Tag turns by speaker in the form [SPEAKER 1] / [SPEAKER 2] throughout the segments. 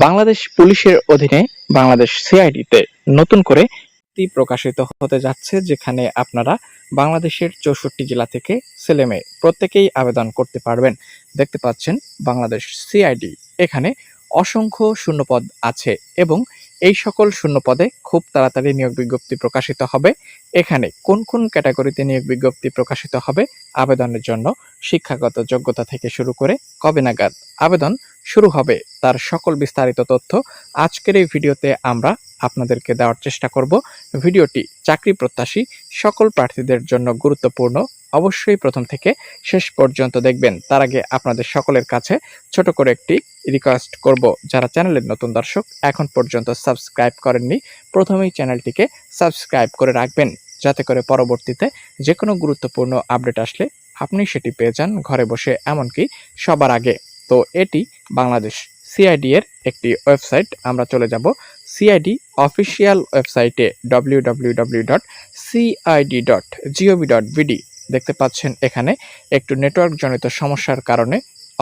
[SPEAKER 1] বাংলাদেশ পুলিশের অধীনে বাংলাদেশ সিআইডিতে নতুন করে প্রকাশিত হতে যাচ্ছে, যেখানে আপনারা বাংলাদেশের চৌষট্টি জেলা থেকে ছেলেমেয়ে প্রত্যেকেই আবেদন করতে পারবেন। দেখতে পাচ্ছেন, বাংলাদেশ সিআইডি এখানে অসংখ্য শূন্যপদ আছে এবং এই সকল শূন্য পদে খুব তাড়াতাড়ি নিয়োগ বিজ্ঞপ্তি প্রকাশিত হবে। এখানে কোন কোন ক্যাটাগরিতে নিয়োগ বিজ্ঞপ্তি প্রকাশিত হবে আবেদনের জন্য শিক্ষাগত যোগ্যতা থেকে শুরু করে কবে নাগাদ আবেদন শুরু হবে তার সকল বিস্তারিত তথ্য আজকের এই ভিডিওতে আমরা আপনাদেরকে দেওয়ার চেষ্টা করব। ভিডিওটি চাকরি প্রত্যাশী সকল প্রার্থীদের জন্য গুরুত্বপূর্ণ অবশ্যই প্রথম থেকে শেষ পর্যন্ত দেখবেন। তার আগে আপনাদের সকলের কাছে ছোট করে একটি রিকোয়েস্ট করব। যারা চ্যানেলের নতুন দর্শক, এখন পর্যন্ত সাবস্ক্রাইব করেননি, প্রথমেই চ্যানেলটিকে সাবস্ক্রাইব করে রাখবেন। যাতে করে পরবর্তীতে যে কোনো গুরুত্বপূর্ণ আপডেট আসলে আপনি সেটি পেয়ে যান ঘরে বসে, এমনকি সবার আগে। তো এটি বাংলাদেশ সিআইডি এর একটি ওয়েবসাইট আমরা চলে যাব সিআইডি অফিসিয়াল ওয়েবসাইটে W W W dot CID dot gov dot BD দেখতে পাচ্ছেন এখানে একটু নেটওয়ার্ক জনিত সমস্যার কারণে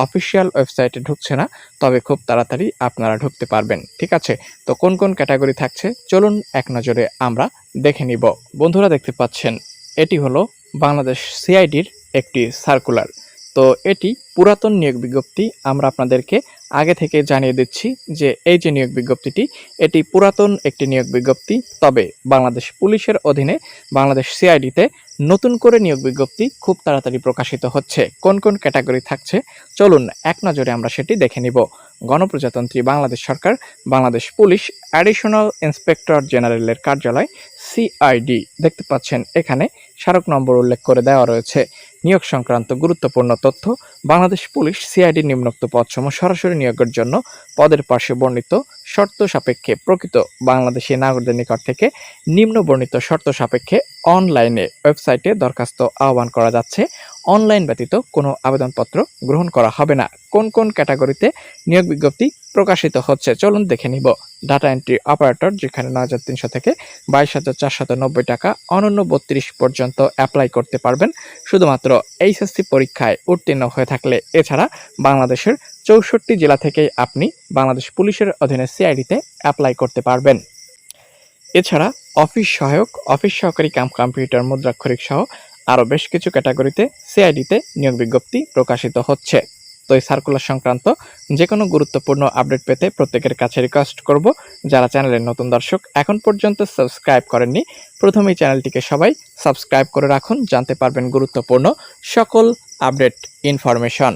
[SPEAKER 1] অফিসিয়াল ওয়েবসাইটে ঢুকছে না, তবে খুব তাড়াতাড়ি আপনারা ঢুকতে পারবেন। ঠিক আছে? তো কোন কোন ক্যাটাগরি থাকছে? চলুন এক নজরে আমরা দেখে নিব। বন্ধুরা দেখতে পাচ্ছেন, এটি হলো বাংলাদেশ সিআইডির একটি সার্কুলার। তো এটি পুরাতন নিয়োগ বিজ্ঞপ্তি। আমরা আপনাদেরকে আগে থেকে জানিয়ে দিচ্ছি যে এই যে নিয়োগ বিজ্ঞপ্তিটি, এটি পুরাতন একটি নিয়োগ বিজ্ঞপ্তি। তবে বাংলাদেশ পুলিশের অধীনে বাংলাদেশ সিআইডিতে নতুন করে নিয়োগ বিজ্ঞপ্তি খুব তাড়াতাড়ি প্রকাশিত হচ্ছে। কোন কোন ক্যাটাগরি থাকছে? চলুন এক নজরে আমরা সেটি দেখে নিব। গণপ্রজাতন্ত্রী বাংলাদেশ সরকার, বাংলাদেশ পুলিশ, অ্যাডিশনাল ইন্সপেক্টর জেনারেলের কার্যালয় সিআইডি দেখতে পাচ্ছেন এখানে স্মারক নম্বর উল্লেখ করে দেওয়া রয়েছে। নিয়োগ সংক্রান্ত গুরুত্বপূর্ণ তথ্য বাংলাদেশ পুলিশ সিআইডি নিম্নোক্ত পদসমূহ সরাসরি নিয়োগের জন্য পদের পাশে বর্ণিত শর্ত সাপেক্ষে প্রকৃত বাংলাদেশি নাগরিকদের নিকট থেকে নিম্ন বর্ণিত শর্ত সাপেক্ষে অনলাইনে ওয়েবসাইটে দরখাস্ত আহ্বান করা যাচ্ছে। অনলাইন ব্যতীত কোনো আবেদনপত্র গ্রহণ করা হবে না। কোন কোন ক্যাটাগরিতে নিয়োগ বিজ্ঞপ্তি প্রকাশিত হচ্ছে চলুন দেখে নিব। ডাটা এন্ট্রি অপারেটর যেখানে নয় হাজার তিনশো থেকে বাইশ হাজার চারশত নব্বই টাকা অনন্য বত্রিশ পর্যন্ত অ্যাপ্লাই করতে পারবেন। শুধুমাত্র এইচএসসি পরীক্ষায় উত্তীর্ণ হয়ে থাকলে, এছাড়া বাংলাদেশের চৌষট্টি জেলা থেকেই আপনি বাংলাদেশ পুলিশের অধীনে সিআইডিতে অ্যাপ্লাই করতে পারবেন। এছাড়া অফিস সহায়ক, অফিস সহকারী কাম কম্পিউটার, মুদ্রাক্ষরিক সহ আরও বেশ কিছু ক্যাটাগরিতে সিআইডিতে নিয়োগ বিজ্ঞপ্তি প্রকাশিত হচ্ছে। তো এই সার্কুলার সংক্রান্ত যে কোনো গুরুত্বপূর্ণ আপডেট পেতে প্রত্যেকের কাছে রিকোয়েস্ট করব। যারা চ্যানেলের নতুন দর্শক এখন পর্যন্ত সাবস্ক্রাইব করেননি, প্রথমেই চ্যানেলটিকে সবাই সাবস্ক্রাইব করে রাখুন। জানতে পারবেন গুরুত্বপূর্ণ সকল আপডেট ইনফরমেশন